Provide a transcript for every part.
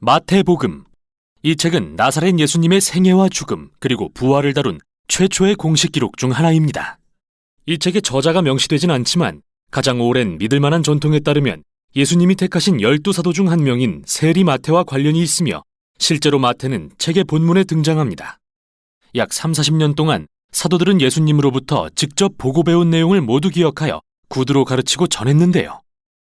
마태복음. 이 책은 나사렛 예수님의 생애와 죽음, 그리고 부활을 다룬 최초의 공식 기록 중 하나입니다. 이 책의 저자가 명시되진 않지만 가장 오랜 믿을 만한 전통에 따르면 예수님이 택하신 열두 사도 중 한 명인 세리 마태와 관련이 있으며 실제로 마태는 책의 본문에 등장합니다. 약 3, 40년 동안 사도들은 예수님으로부터 직접 보고 배운 내용을 모두 기억하여 구두로 가르치고 전했는데요.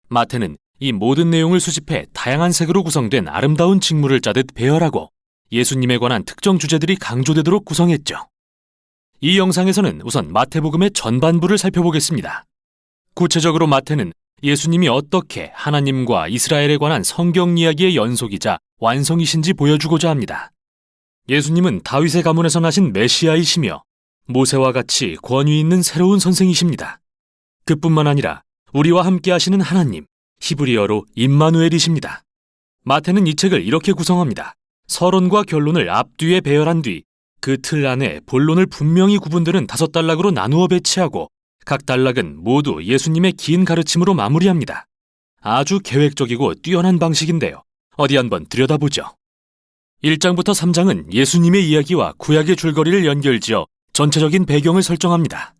마태는 이 모든 내용을 수집해 다양한 색으로 구성된 아름다운 직물을 짜듯 배열하고 예수님에 관한 특정 주제들이 강조되도록 구성했죠. 이 영상에서는 우선 마태복음의 전반부를 살펴보겠습니다. 구체적으로 마태는 예수님이 어떻게 하나님과 이스라엘에 관한 성경 이야기의 연속이자 완성이신지 보여주고자 합니다. 예수님은 다윗의 가문에서 나신 메시아이시며 모세와 같이 권위 있는 새로운 선생이십니다. 그뿐만 아니라 우리와 함께 하시는 하나님, 히브리어로 임마누엘이십니다. 마태는 이 책을 이렇게 구성합니다. 서론과 결론을 앞뒤에 배열한 뒤 그 틀 안에 본론을 분명히 구분되는 다섯 단락으로 나누어 배치하고 각 단락은 모두 예수님의 긴 가르침으로 마무리합니다. 아주 계획적이고 뛰어난 방식인데요. 어디 한번 들여다보죠. 1장부터 3장은 예수님의 이야기와 구약의 줄거리를 연결지어 전체적인 배경을 설정합니다.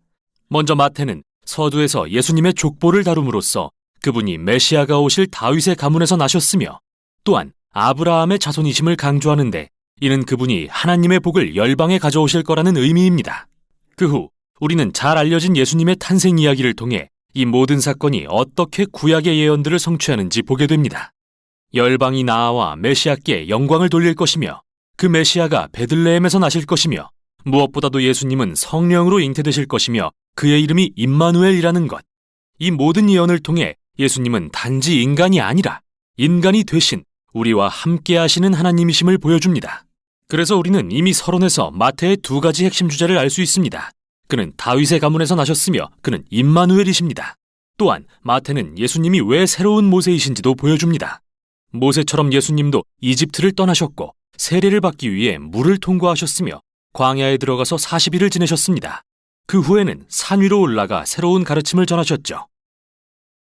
먼저 마태는 서두에서 예수님의 족보를 다룸으로써 그분이 메시아가 오실 다윗의 가문에서 나셨으며 또한 아브라함의 자손이심을 강조하는데 이는 그분이 하나님의 복을 열방에 가져오실 거라는 의미입니다. 그 후 우리는 잘 알려진 예수님의 탄생 이야기를 통해 이 모든 사건이 어떻게 구약의 예언들을 성취하는지 보게 됩니다. 열방이 나아와 메시아께 영광을 돌릴 것이며 그 메시아가 베들레헴에서 나실 것이며 무엇보다도 예수님은 성령으로 잉태되실 것이며 그의 이름이 임마누엘이라는 것. 이 모든 예언을 통해 예수님은 단지 인간이 아니라 인간이 되신 우리와 함께 하시는 하나님이심을 보여줍니다. 그래서 우리는 이미 서론에서 마태의 두 가지 핵심 주제를 알 수 있습니다. 그는 다윗의 가문에서 나셨으며 그는 임마누엘이십니다. 또한 마태는 예수님이 왜 새로운 모세이신지도 보여줍니다. 모세처럼 예수님도 이집트를 떠나셨고 세례를 받기 위해 물을 통과하셨으며 광야에 들어가서 40일을 지내셨습니다. 그 후에는 산 위로 올라가 새로운 가르침을 전하셨죠.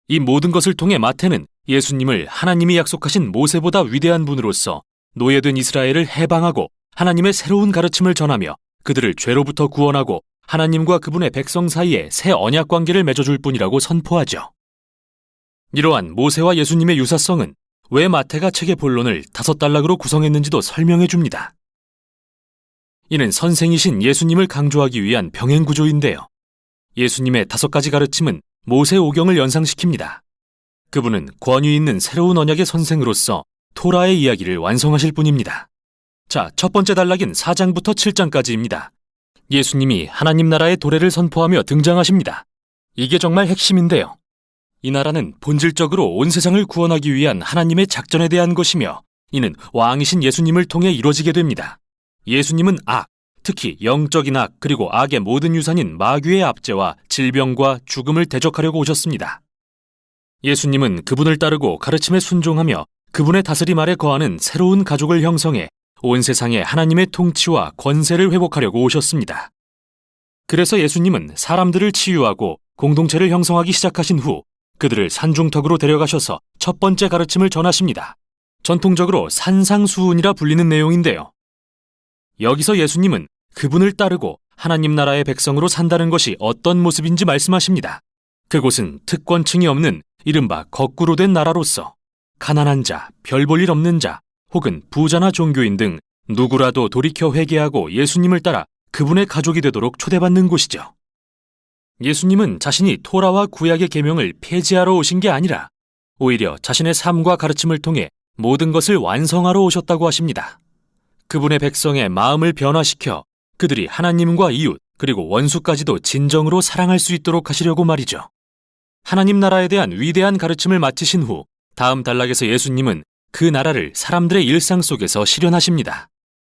이 모든 것을 통해 마태는 예수님을 하나님이 약속하신 모세보다 위대한 분으로서 노예된 이스라엘을 해방하고 하나님의 새로운 가르침을 전하며 그들을 죄로부터 구원하고 하나님과 그분의 백성 사이에 새 언약 관계를 맺어줄 뿐이라고 선포하죠. 이러한 모세와 예수님의 유사성은 왜 마태가 책의 본론을 다섯 단락으로 구성했는지도 설명해 줍니다. 이는 선생이신 예수님을 강조하기 위한 병행 구조인데요. 예수님의 다섯 가지 가르침은 모세 오경을 연상시킵니다. 그분은 권위 있는 새로운 언약의 선생으로서 토라의 이야기를 완성하실 분입니다. 자, 첫 번째 단락인 4장부터 7장까지입니다. 예수님이 하나님 나라의 도래를 선포하며 등장하십니다. 이게 정말 핵심인데요. 이 나라는 본질적으로 온 세상을 구원하기 위한 하나님의 작전에 대한 것이며 이는 왕이신 예수님을 통해 이루어지게 됩니다. 예수님은 악, 특히 영적인 악 그리고 악의 모든 유산인 마귀의 압제와 질병과 죽음을 대적하려고 오셨습니다. 예수님은 그분을 따르고 가르침에 순종하며 그분의 다스림 아래 거하는 새로운 가족을 형성해 온 세상에 하나님의 통치와 권세를 회복하려고 오셨습니다. 그래서 예수님은 사람들을 치유하고 공동체를 형성하기 시작하신 후 그들을 산중턱으로 데려가셔서 첫 번째 가르침을 전하십니다. 전통적으로 산상수훈이라 불리는 내용인데요. 여기서 예수님은 그분을 따르고 하나님 나라의 백성으로 산다는 것이 어떤 모습인지 말씀하십니다. 그곳은 특권층이 없는 이른바 거꾸로 된 나라로서 가난한 자, 별 볼 일 없는 자, 혹은 부자나 종교인 등 누구라도 돌이켜 회개하고 예수님을 따라 그분의 가족이 되도록 초대받는 곳이죠. 예수님은 자신이 토라와 구약의 계명을 폐지하러 오신 게 아니라 오히려 자신의 삶과 가르침을 통해 모든 것을 완성하러 오셨다고 하십니다. 그분의 백성의 마음을 변화시켜 그들이 하나님과 이웃 그리고 원수까지도 진정으로 사랑할 수 있도록 하시려고 말이죠. 하나님 나라에 대한 위대한 가르침을 마치신 후 다음 단락에서 예수님은 그 나라를 사람들의 일상 속에서 실현하십니다.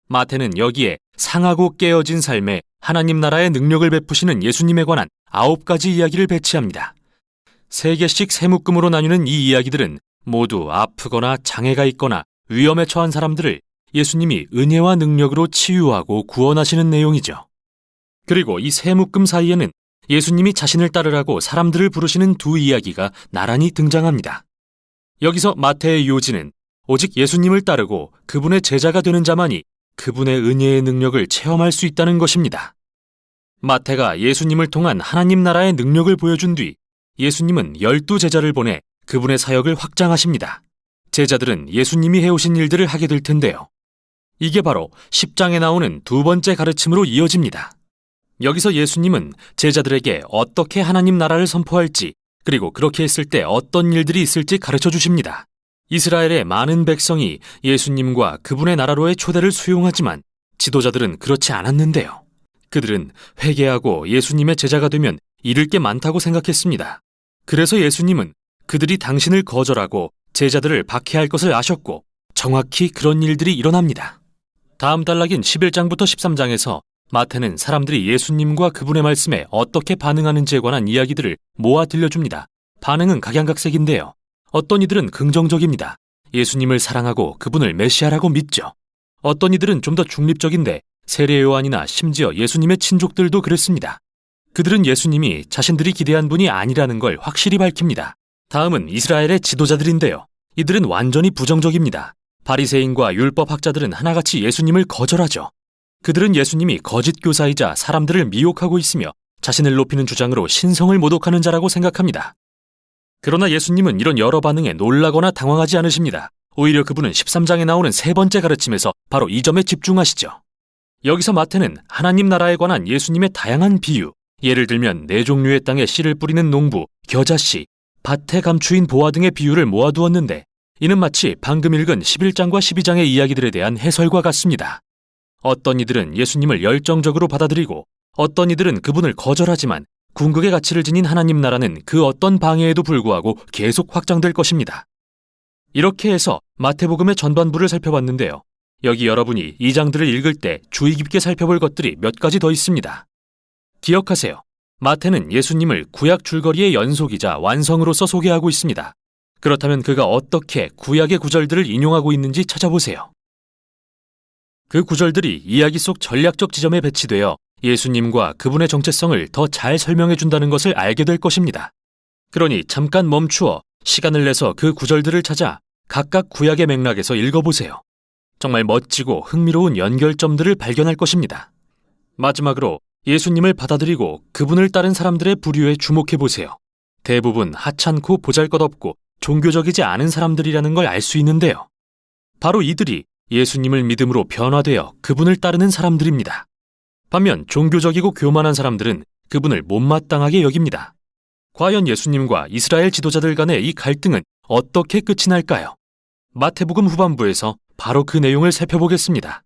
마태는 여기에 상하고 깨어진 삶에 하나님 나라의 능력을 베푸시는 예수님에 관한 아홉 가지 이야기를 배치합니다. 세 개씩 세 묶음으로 나뉘는 이 이야기들은 모두 아프거나 장애가 있거나 위험에 처한 사람들을 예수님이 은혜와 능력으로 치유하고 구원하시는 내용이죠. 그리고 이 세 묶음 사이에는 예수님이 자신을 따르라고 사람들을 부르시는 두 이야기가 나란히 등장합니다. 여기서 마태의 요지는 오직 예수님을 따르고 그분의 제자가 되는 자만이 그분의 은혜의 능력을 체험할 수 있다는 것입니다. 마태가 예수님을 통한 하나님 나라의 능력을 보여준 뒤 예수님은 열두 제자를 보내 그분의 사역을 확장하십니다. 제자들은 예수님이 해오신 일들을 하게 될 텐데요. 이게 바로 10장에 나오는 두 번째 가르침으로 이어집니다. 여기서 예수님은 제자들에게 어떻게 하나님 나라를 선포할지 그리고 그렇게 했을 때 어떤 일들이 있을지 가르쳐 주십니다. 이스라엘의 많은 백성이 예수님과 그분의 나라로의 초대를 수용하지만 지도자들은 그렇지 않았는데요. 그들은 회개하고 예수님의 제자가 되면 잃을 게 많다고 생각했습니다. 그래서 예수님은 그들이 당신을 거절하고 제자들을 박해할 것을 아셨고 정확히 그런 일들이 일어납니다. 다음 단락인 11장부터 13장에서 마태는 사람들이 예수님과 그분의 말씀에 어떻게 반응하는지에 관한 이야기들을 모아 들려줍니다. 반응은 각양각색인데요. 어떤 이들은 긍정적입니다. 예수님을 사랑하고 그분을 메시아라고 믿죠. 어떤 이들은 좀 더 중립적인데 세례 요한이나 심지어 예수님의 친족들도 그랬습니다. 그들은 예수님이 자신들이 기대한 분이 아니라는 걸 확실히 밝힙니다. 다음은 이스라엘의 지도자들인데요. 이들은 완전히 부정적입니다. 바리새인과 율법 학자들은 하나같이 예수님을 거절하죠. 그들은 예수님이 거짓 교사이자 사람들을 미혹하고 있으며 자신을 높이는 주장으로 신성을 모독하는 자라고 생각합니다. 그러나 예수님은 이런 여러 반응에 놀라거나 당황하지 않으십니다. 오히려 그분은 13장에 나오는 세 번째 가르침에서 바로 이 점에 집중하시죠. 여기서 마태는 하나님 나라에 관한 예수님의 다양한 비유, 예를 들면 네 종류의 땅에 씨를 뿌리는 농부, 겨자씨, 밭에 감추인 보화 등의 비유를 모아두었는데 이는 마치 방금 읽은 11장과 12장의 이야기들에 대한 해설과 같습니다. 어떤 이들은 예수님을 열정적으로 받아들이고 어떤 이들은 그분을 거절하지만 궁극의 가치를 지닌 하나님 나라는 그 어떤 방해에도 불구하고 계속 확장될 것입니다. 이렇게 해서 마태복음의 전반부를 살펴봤는데요. 여기 여러분이 이 장들을 읽을 때 주의 깊게 살펴볼 것들이 몇 가지 더 있습니다. 기억하세요. 마태는 예수님을 구약 줄거리의 연속이자 완성으로서 소개하고 있습니다. 그렇다면 그가 어떻게 구약의 구절들을 인용하고 있는지 찾아보세요. 그 구절들이 이야기 속 전략적 지점에 배치되어 예수님과 그분의 정체성을 더 잘 설명해 준다는 것을 알게 될 것입니다. 그러니 잠깐 멈추어 시간을 내서 그 구절들을 찾아 각각 구약의 맥락에서 읽어보세요. 정말 멋지고 흥미로운 연결점들을 발견할 것입니다. 마지막으로 예수님을 받아들이고 그분을 따른 사람들의 부류에 주목해 보세요. 대부분 하찮고 보잘것없고 종교적이지 않은 사람들이라는 걸 알 수 있는데요. 바로 이들이 예수님을 믿음으로 변화되어 그분을 따르는 사람들입니다. 반면 종교적이고 교만한 사람들은 그분을 못마땅하게 여깁니다. 과연 예수님과 이스라엘 지도자들 간의 이 갈등은 어떻게 끝이 날까요? 마태복음 후반부에서 바로 그 내용을 살펴보겠습니다.